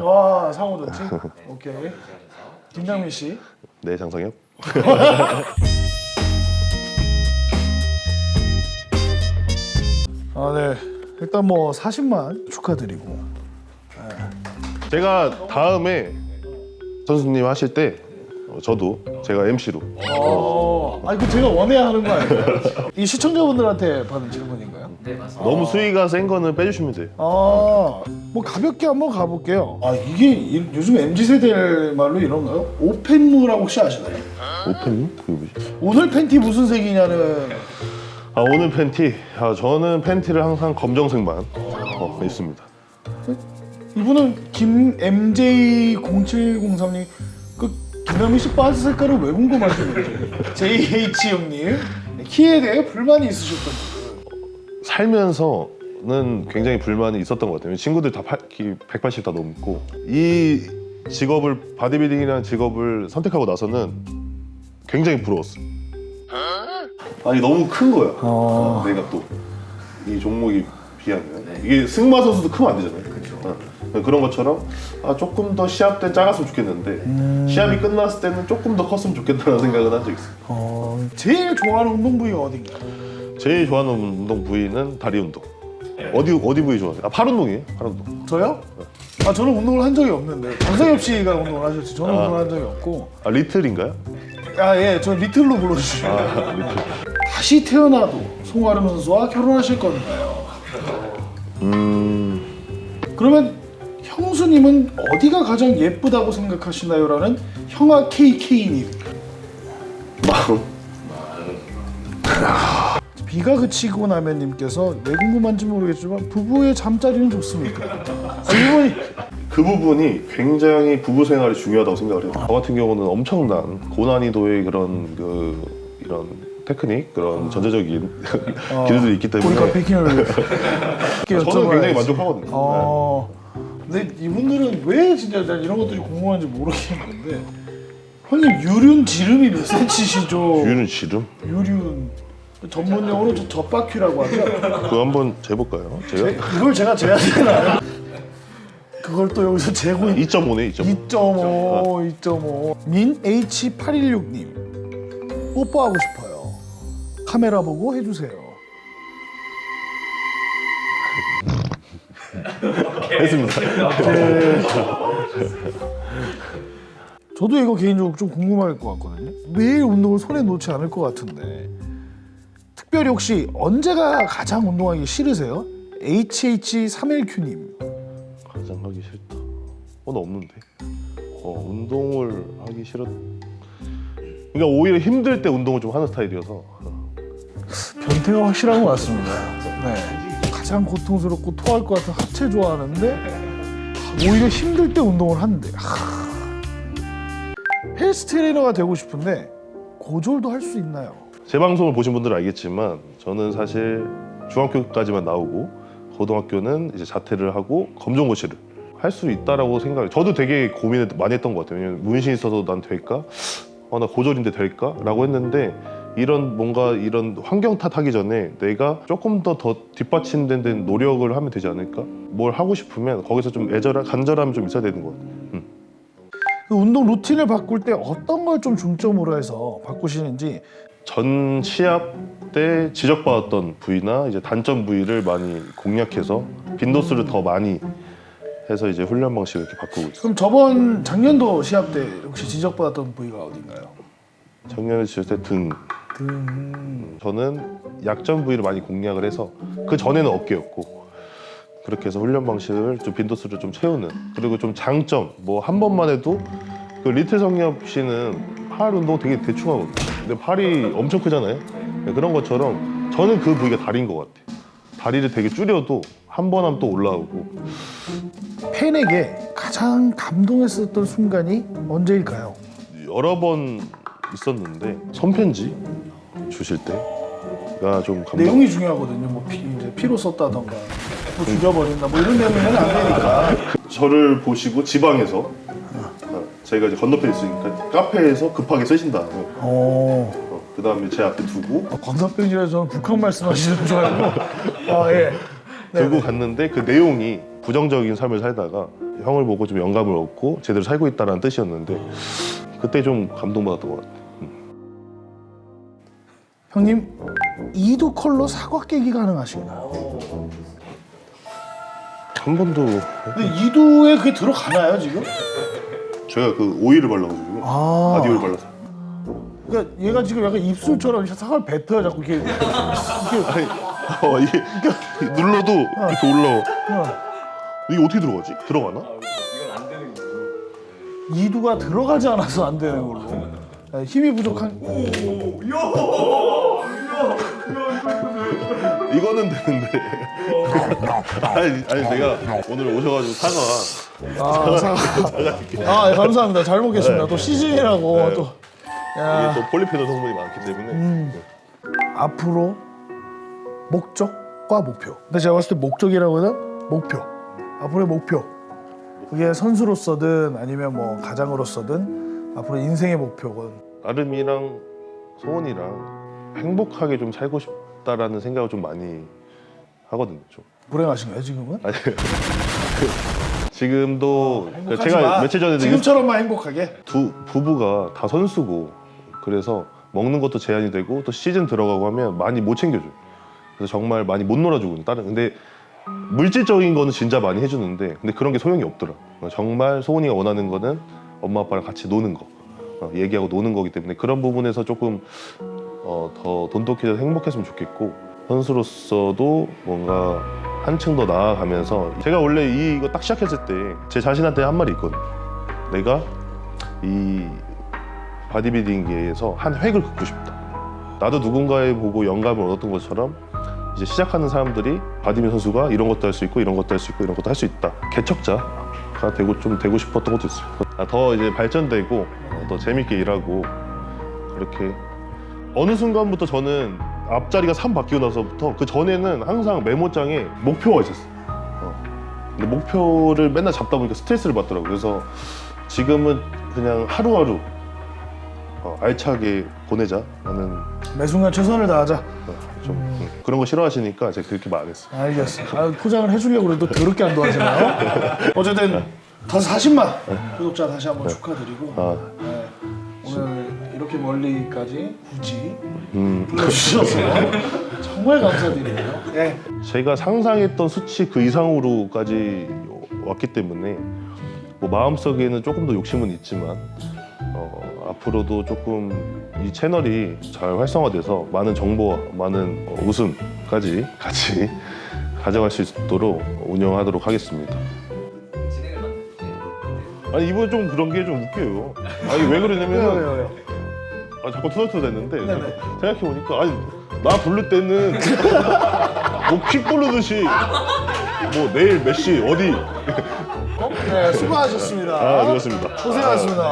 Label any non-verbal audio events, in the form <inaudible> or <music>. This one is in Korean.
와 상호 좋지. 오케이. 김장민 씨. 네, 장성엽. <laughs> 아 네. 일단 뭐 40만 축하드리고. 제가 다음에 선수님 하실 때 어, 저도 제가 MC로 어. 아니 그 제가 원해야 하는 거 아니에요? 이 시청자분들한테 받은 질문인가요? 네 맞습니다. 너무 수위가 센 거는 빼주시면 돼요. 아, 뭐 가볍게 한번 가볼게요. 아 이게 이- 요즘 mz 세대 말로 이런가요? 오펜무라고 혹시 아시나요? 오펜? 그게 뭐지? 오늘 팬티 무슨 색이냐는 아 오늘 팬티. 아 저는 팬티를 항상 검정색만 어, 입습니다. 이분은 김 MJ0703님 그 김남희 씨 바지 색깔을 왜 궁금하시는지 <laughs> JH 형님 키에 대해 불만이 있으셨던 분. 살면서는 굉장히 불만이 있었던 것 같아요. 친구들 다 180 다 넘고 이 직업을 바디빌딩이라는 직업을 선택하고 나서는 굉장히 부러웠어. 아니 너무 큰 거야. 어. 내가 또 이 종목이 비하면 이게 승마 선수도 크면 안 되잖아요. 그렇죠. 그런 것처럼 아 조금 더 시합 때 작았으면 좋겠는데 시합이 끝났을 때는 조금 더 컸으면 좋겠다는 생각은 한 적 있어요. 어, 제일 좋아하는 운동 부위가 어딘가요? 제일 좋아하는 운동 부위는 다리 운동. 어디 어디 부위 좋아하세요? 아, 팔 운동이에요. 팔 운동. 저요? 아 저는 운동을 한 적이 없는데 장성엽 씨가 운동을 하셨지 저는 아. 운동을 한 적이 없고 아 리틀인가요? 아예저 리틀로 불러주시죠 아 리틀. 다시 태어나도 송아름 선수와 결혼하실 건가요? 음 그러면 형수님은 어디가 가장 예쁘다고 생각하시나요? 라는 형아 KK님 마음. 비가 그치고 나면 님께서 왜 궁금한지 모르겠지만 부부의 잠자리는 좋습니까? 아, 이분이 그 부분이 굉장히 부부 생활이 중요하다고 생각을 해요. 저 같은 경우는 엄청난 고난이도의 그런 그 이런 테크닉 그런 전체적인 기술들이 있기 때문에 우리가 베킹을 <laughs> 저는 굉장히 만족하거든요. 어, 근데 이분들은 왜 진짜 난 이런 것들이 궁금한지 모르겠는데 형님 유륜 지름이 몇 센치시죠? 유는 지름? 유륜 전문 용어로 저 젖바퀴라고 하죠. 그거 한번 재볼까요? 제가 이걸 제가 재야 되나요? 그걸 또 여기서 재고 2.5네 2.5. 2.5, 2.5. 민 H816님 뽀뽀하고 싶어요. 카메라 보고 해주세요. 했습니다. 저도 이거 개인적으로 좀 궁금할 것 같거든요. 매일 운동을 손에 놓지 않을 것 같은데 특별히 혹시 언제가 가장 운동하기 싫으세요? HH31Q님 가장 하기 싫다. 어, 나 없는데. 어, 운동을 하기 싫었. 그러니까 오히려 힘들 때 운동을 좀 하는 스타일이어서 변태가 확실한 것 같습니다. 네. 가장 고통스럽고 토할 것 같은 하체 좋아하는데 오히려 힘들 때 운동을 하는데 하... 헬스 트레이너가 되고 싶은데 고졸도 할 수 있나요? 제 방송을 보신 분들은 알겠지만 저는 사실 중학교까지만 나오고 고등학교는 이제 자퇴를 하고 검정고시를 할 수 있다라고 생각. 저도 되게 고민을 많이 했던 것 같아요. 왜냐면 문신 있어서 난 될까? 아, 나 고졸인데 될까?라고 했는데 이런 뭔가 이런 환경 탓하기 전에 내가 조금 더 더 뒷받침된 데 노력을 하면 되지 않을까? 뭘 하고 싶으면 거기서 좀 애절한 간절함이 좀 있어야 되는 것 같아요. 그 운동 루틴을 바꿀 때 어떤 걸 좀 중점으로 해서 바꾸시는지 전 시합 때 지적받았던 부위나 이제 단점 부위를 많이 공략해서 빈도수를 더 많이 해서 이제 훈련 방식을 이렇게 바꾸고 있어요. 그럼 저번 작년도 시합 때 혹시 지적받았던 부위가 어딘가요? 작년에 지을 때등 등 저는 약점 부위를 많이 공략을 해서 그 전에는 어깨였고 그렇게 해서 훈련 방식을 좀 빈도수를 좀 채우는 그리고 좀 장점 뭐 한 번만 해도 그 리틀 성엽 씨는 팔 운동 되게 대충 하거든요. 근데 팔이 엄청 크잖아요. 네, 그런 것처럼 저는 그 부위가 다리인 것 같아요. 다리를 되게 줄여도 한 번 하면 또 올라오고 팬에게 가장 감동했었던 순간이 언제일까요? 여러 번 있었는데 손편지 주실 때가 좀 감동. 내용이 중요하거든요. 뭐 피, 이제 피로 썼다던가 뭐 죽여버린다 뭐 이런 내용은 안 되니까. 저를 보시고 지방에서 어, 저희가 이제 건너편에 있으니까 카페에서 급하게 쓰신 다음에 어. 어, 그 다음에 제 앞에 두고 건너편이라 저는 북한 말씀하시는 줄 알고. 아 예. 네, 두고 네. 갔는데 그 내용이 부정적인 삶을 살다가 형을 보고 좀 영감을 얻고 제대로 살고 있다라는 뜻이었는데 그때 좀 감동받았던 것 같아요. 형님 이두 컬러 사과 깨기 가능하신가요? 한 번도 근데 이두에 그게 들어가나요 지금? 제가 그 오일을 발라가지고 아. 바디오일 발라서. 그러니까 얘가 지금 약간 입술처럼 사과를 뱉어요 자꾸 이렇게 이렇게. <laughs> 아니 어, 이게 눌러도 이렇게 올라와. 그냥 이게 어떻게 들어가지? 들어가나? 이두가 들어가지 않아서 안 되는 걸로. 네, 힘이 부족한. 이거는 되는데 아니, 아니 내가 오늘 오셔가지고 사과. 아, 사과. 아 예, 감사합니다. 잘 먹겠습니다. 또 시즌이라고 네. 또. 야, 이게 또 폴리페놀 성분이 많기 때문에. 음. 앞으로 목적과 목표. 근데 제가 봤을 때 목적이라고 하면 목표. 앞으로의 목표. 그게 선수로서든 아니면 뭐 가장으로서든 앞으로 인생의 목표건. 아름이랑 소원이랑 행복하게 좀 살고 싶다라는 생각을 좀 많이 하거든요. 좀. 불행하신가요 지금은? 아니 <laughs> 지금도 행복하지 제가 마. 며칠 전에 지금처럼만 행복하게 두 부부가 다 선수고 그래서 먹는 것도 제한이 되고 또 시즌 들어가고 하면 많이 못 챙겨줘. 요 그래서 정말 많이 못 놀아주고 다른 근데 물질적인 거는 진짜 많이 해주는데 근데 그런 게 소용이 없더라. 정말 소은이가 원하는 거는 엄마 아빠랑 같이 노는 거, 어, 얘기하고 노는 거기 때문에 그런 부분에서 조금 어, 더 돈독해서 행복했으면 좋겠고 선수로서도 뭔가 한층 더 나아가면서 제가 원래 이- 이거 딱 시작했을 때 제 자신한테 한 말이 있거든. 요 내가 이 바디빌딩계에서 한 획을 긋고 싶다. 나도 누군가에 보고 영감을 얻었던 것처럼 이제 시작하는 사람들이 바디빌 선수가 이런 것도 할 수 있고 이런 것도 할 수 있고 이런 것도 할 수 있다. 개척자가 되고 좀 되고 싶었던 것도 있어요. 아, 더 이제 발전되고 어, 더 재밌게 일하고 그렇게 어느 순간부터 저는 앞자리가 3 바뀌고 나서부터 그 전에는 항상 메모장에 목표가 있었어요. 어. 근데 목표를 맨날 잡다 보니까 스트레스를 받더라고요. 그래서 지금은 그냥 하루하루 어, 알차게 보내자 하는 매 순간 최선을 다하자 어, 좀 음, 그런 거 싫어하시니까 제가 그렇게 말했어요. 알겠어 아, 포장을 해주려고 그래도 더럽게 안 도와주나요? <laughs> 어쨌든 다시 40만 구독자 다시 한번 축하드리고 아, 네, 이렇게 멀리까지 굳이 음, 불러주셔서 <laughs> 정말 감사드리고요 예. 제가 상상했던 수치 그 이상으로까지 왔기 때문에 뭐 마음속에는 조금 더 욕심은 있지만 어, 앞으로도 조금 이 채널이 잘 활성화돼서 많은 정보와 많은 어, 웃음까지 같이 <laughs> 가져갈 수 있도록 운영하도록 하겠습니다. 아니 이번 좀 그런 게 좀 웃겨요. 아니 왜 그러냐면 왜요 왜요 아, 자꾸 투덜투덜 됐는데. 네네. 생각해 보니까 아니 나 부를 때는 뭐퀵 부르듯이 뭐 내일 몇 시 어디. 네 수고하셨습니다. 아, 수고하셨습니다. 고생하셨습니다